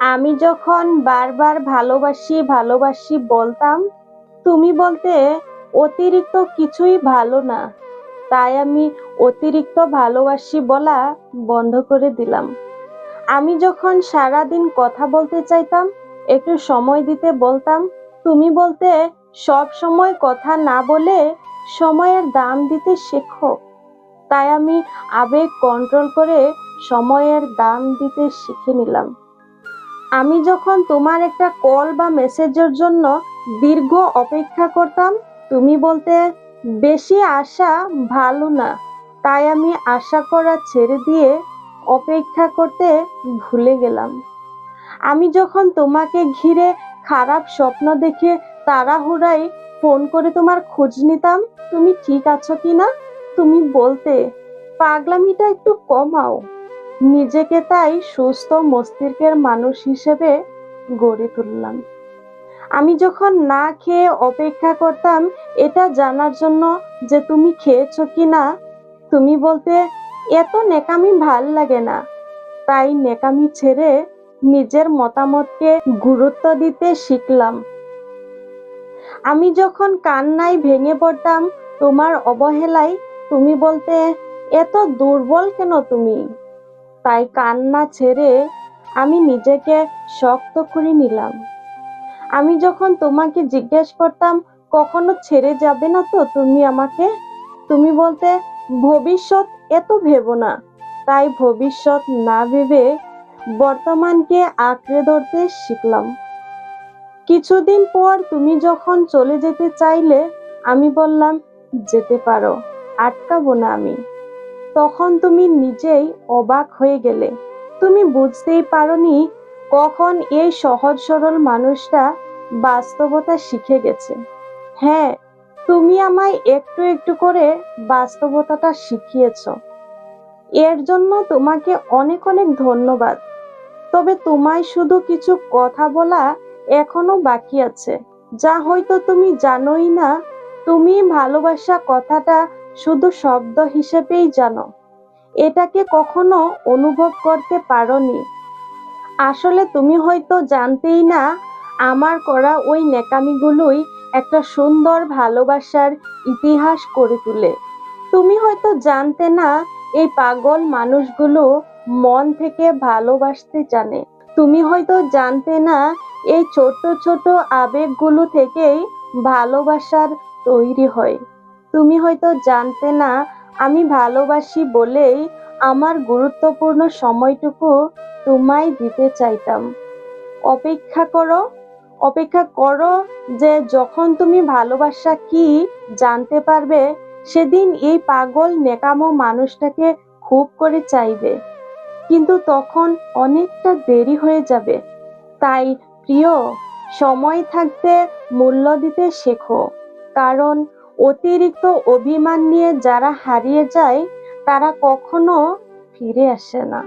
আমি যখন বারবার ভালোবাসি ভালোবাসি বলতাম, তুমি বলতে অতিরিক্ত কিছুই ভালো না। তাই আমি অতিরিক্ত ভালোবাসি বলা বন্ধ করে দিলাম। আমি যখন সারাদিন কথা বলতে চাইতাম, একটু সময় দিতে বলতাম, তুমি বলতে সব সময় কথা না বলে সময়ের দাম দিতে শেখো। তাই আমি আবেগ কন্ট্রোল করে সময়ের দাম দিতে শিখে নিলাম। আমি যখন তোমার একটা কল বা মেসেজের জন্য দীর্ঘ অপেক্ষা করতাম, তুমি বলতে, বেশি আশা ভালো না। তাই আমি আশা করা ছেড়ে দিয়ে অপেক্ষা করতে ভুলে গেলাম। আমি যখন তোমাকে ঘিরে খারাপ স্বপ্ন দেখে তাড়াহুড়াই ফোন করে তোমার খোঁজ নিতাম, তুমি ঠিক আছো কি না তুমি বলতে, পাগলামিটা একটু কমাও। নিজেকে তাই সুস্থ মস্তিষ্কের মানুষ হিসেবে গড়ে তুললাম। আমি যখন না খেয়ে অপেক্ষা করতাম, এটা জানার জন্য যে তুমি খেয়েছো কিনা তুমি বলতে, এত নেকামি ভালো লাগে না। তাই নেকামি ছেড়ে নিজের মতামতকে গুরুত্ব দিতে শিখলাম। আমি যখন কান্নায় ভেঙে পড়তাম, তোমার অবহেলায় তুমি বলতে, এত দুর্বল কেন তুমি? তাই কান্না ছেড়ে আমি নিজেকে শক্ত করে নিলাম। আমি যখন তোমাকে জিজ্ঞেস করতাম, কখনো ছেড়ে যাবে না তো তুমি আমাকে? তুমি বলতে, ভবিষ্যৎ এত ভেবো না। তাই ভবিষ্যৎ না ভেবে বর্তমানকে আঁকড়ে ধরতে শিখলাম। কিছুদিন পর তুমি যখন চলে যেতে চাইলে, আমি বললাম, যেতে পারো, আটকাবো না আমি। তখন তুমি নিজেই অবাক হয়ে গেলে। তুমি বুঝতেই পারোনি কখন এই সহজ সরল মানুষটা বাস্তবতা শিখে গেছে। হ্যাঁ তুমি আমায় একটু একটু করে বাস্তবতাটা শিখিয়েছ। এর জন্য তোমাকে অনেক অনেক ধন্যবাদ। তবে তোমায় শুধু কিছু কথা বলা এখনও বাকি আছে। যা হয়তো তুমি জানোই না, তুমি ভালোবাসা কথাটা শুধু শব্দ হিসেবেই জানো। এটাকে কখনো অনুভব করতে পারোনি। আসলে তুমি হয়তো জানতেই না, আমার করা ওই নেকামিগুলোই একটা সুন্দর ভালোবাসার ইতিহাস করে তুলে। তুমি হয়তো জানতে না, এই পাগল মানুষগুলো মন থেকে ভালোবাসতে জানে। তুমি হয়তো জানতে না, এই ছোট ছোট আবেগগুলো থেকেই ভালোবাসার তৈরি হয়। তুমি হয়তো জানতে না, আমি ভালোবাসি বলেই আমার গুরুত্বপূর্ণ সময়টুকু তোমায় দিতে চাইতাম। অপেক্ষা করো অপেক্ষা করো যে যখন তুমি ভালোবাসা কি জানতে পারবে, সেদিন এই পাগল নেকামো মানুষটাকে খুব করে চাইবে। কিন্তু তখন অনেকটা দেরি হয়ে যাবে। তাই প্রিয়, সময় থাকতে মূল্য দিতে শেখো। কারণ অতিরিক্ত অভিমান নিয়ে যারা হারিয়ে যায় তারা কখনো ফিরে আসে না।